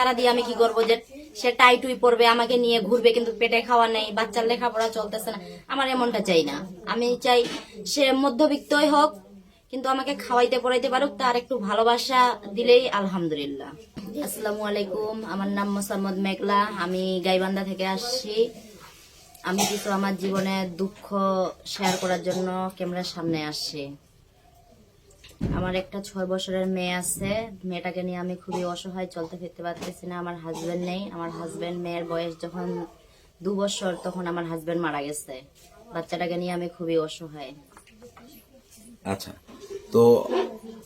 চেহারা দিয়ে আমি কি করব যে সে টাইটুই পরবে, আমাকে নিয়ে ঘুরবে কিন্তু পেটে খাওয়া নেই, বাচ্চার লেখাপড়া চলতেছে না। আমার এমনটা চাই না। আমি চাই সে মধ্যবিত্তই হোক, কিন্তু আমাকে খাওয়াইতে পড়াইতে পারুক, তার একটু ভালোবাসা দিলেই আলহামদুলিল্লাহ। আসসালামু আলাইকুম, আমার নাম মোসাম্মদ মেঘলা, আমি গাইবান্ধা থেকে আসছি। আমি কিছু আমার জীবনে দুঃখ শেয়ার করার জন্য ক্যামেরার সামনে আসছি। আমার একটা ছয় বছরের মেয়ে আছে। মেয়েটাকে নিয়ে আমি খুবই অসহায়, চলতে ফিরতে পারতেছি না। আমার হাজবেন্ড নেই। আমার হাজবেন্ড মেয়ের বয়স যখন দু বছর, তখন আমার হাজবেন্ড মারা গেছে। বাচ্চাটাকে নিয়ে আমি খুবই অসহায়। আচ্ছা। তো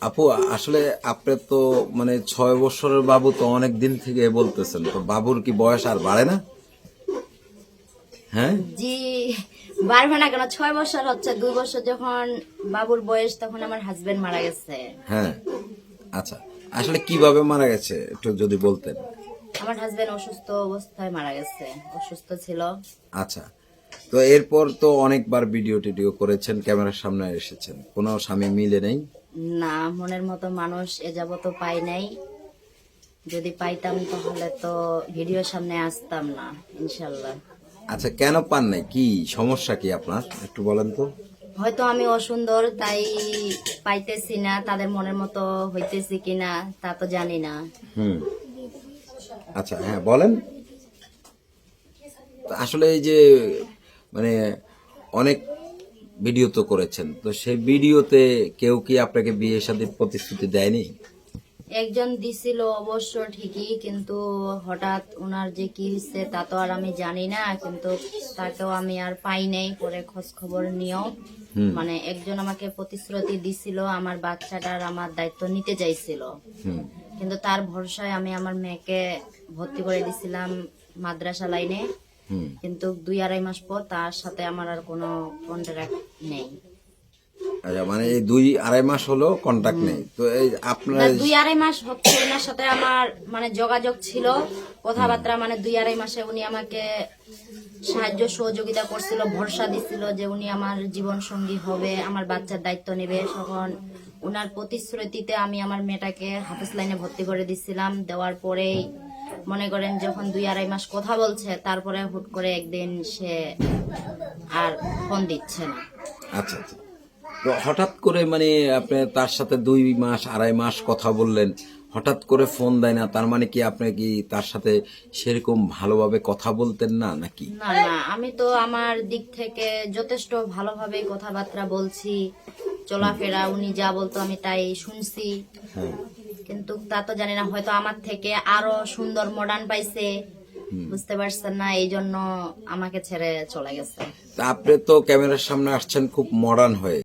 আপু, আসলে আপনি তো মানে ছয় বছরের বাবু তো অনেক দিন থেকে বলতেছেন। তো বাবুর কি বয়স আর বাড়ে না? জি বাড়বে না কেন? ছয় বছর হচ্ছে দুই বছর যখন বাবুর বয়স তখন আমার হাজবেন্ড মারা গেছে। হ্যাঁ। আচ্ছা আসলে কীভাবে মারা গেছে একটু যদি বলতেন? আমার হাজবেন্ড অসুস্থ অবস্থায় মারা গেছে অসুস্থ ছিল। আচ্ছা তো এরপর তো অনেকবার ভিডিও টিডিও করেছেন ক্যামেরার সামনে এসেছেন। কোনো স্বামী মিলে নেই? না মনের মতো মানুষ এ যাবত পাই নাই। যদি পাইতাম তাহলে তো ভিডিওর সামনে আসতাম না ইনশাল্লাহ। আচ্ছা কেন পান নাই? কি সমস্যা কি আপনার? একটু বলেন তো। হয়তো আমি অসুন্দর তাই পাইতেছি না তাদের মনের মতো হইতেছি কিনা তা তো জানি না। হুম। আচ্ছা হ্যাঁ বলেন। তো আসলে এই যে মানে অনেক ভিডিও তো করেছেন তো সেই ভিডিওতে কেউ কি আপনাকে বিয়ে শাদীর প্রতিশ্রুতি দেয়নি? একজন দিছিল অবশ্য ঠিকই কিন্তু হঠাৎ ওনার যে কি হচ্ছে তা তো আর আমি জানি না কিন্তু তাকেও আমি আর পাই নাই পরে খোঁজ খবর নিয়েও। মানে একজন আমাকে প্রতিশ্রুতি দিছিল আমার বাচ্চাটার আমার দায়িত্ব নিতে চাইছিল। কিন্তু তার ভরসায় আমি আমার মেয়েকে ভর্তি করে দিছিলাম মাদ্রাসা লাইনে। কিন্তু দুই আড়াই মাস পর তার সাথে আমার আর কোনো কন্ট্রাক্ট নেই। আচ্ছা মানে এই দুই আড়াই মাস হলো কন্টাক্ট নেই। তো এই আপনার দুই আড়াই মাস হচ্ছে ওনার সাথে আমার মানে যোগাযোগ ছিল কথাবার্তা মানে দুই আড়াই মাসে উনি আমাকে সাহায্য সহযোগিতা করছিল ভরসা দিছিল যে উনি আমার জীবন সঙ্গী হবে আমার বাচ্চার দায়িত্ব নেবে। তখন উনার প্রতিশ্রুতিতে আমি আমার মেয়েটাকে হাফেজ লাইনে ভর্তি করে দিছিলাম। দেওয়ার পরেই মনে করেন যখন দুই আড়াই মাস কথা বলছে তারপরে হুট করে একদিন সে আর ফোন দিচ্ছে না। আচ্ছা আচ্ছা। হঠাৎ করে মানে আপনি তার সাথে দুই মাস আড়াই মাস কথা বললেন হঠাৎ করে ফোন দেয় না তার মানে কি আপনি কি তার সাথে সেরকম ভালোভাবে কথা বলতেন না নাকি? না না আমি তো আমার দিক থেকে যথেষ্ট ভালোভাবে কথাবার্তা বলছি চলাফেরা উনি যা বলতো আমি তাই শুনছি। হ্যাঁ। কিন্তু তা তো জানি না হয়তো আমার থেকে আরও সুন্দর মডার্ন পাইছে বুঝতে পারছেন না এই জন্য আমাকে ছেড়ে চলে গেছে। আপনি তো ক্যামেরার সামনে আসছেন খুব মডার্ন হয়ে।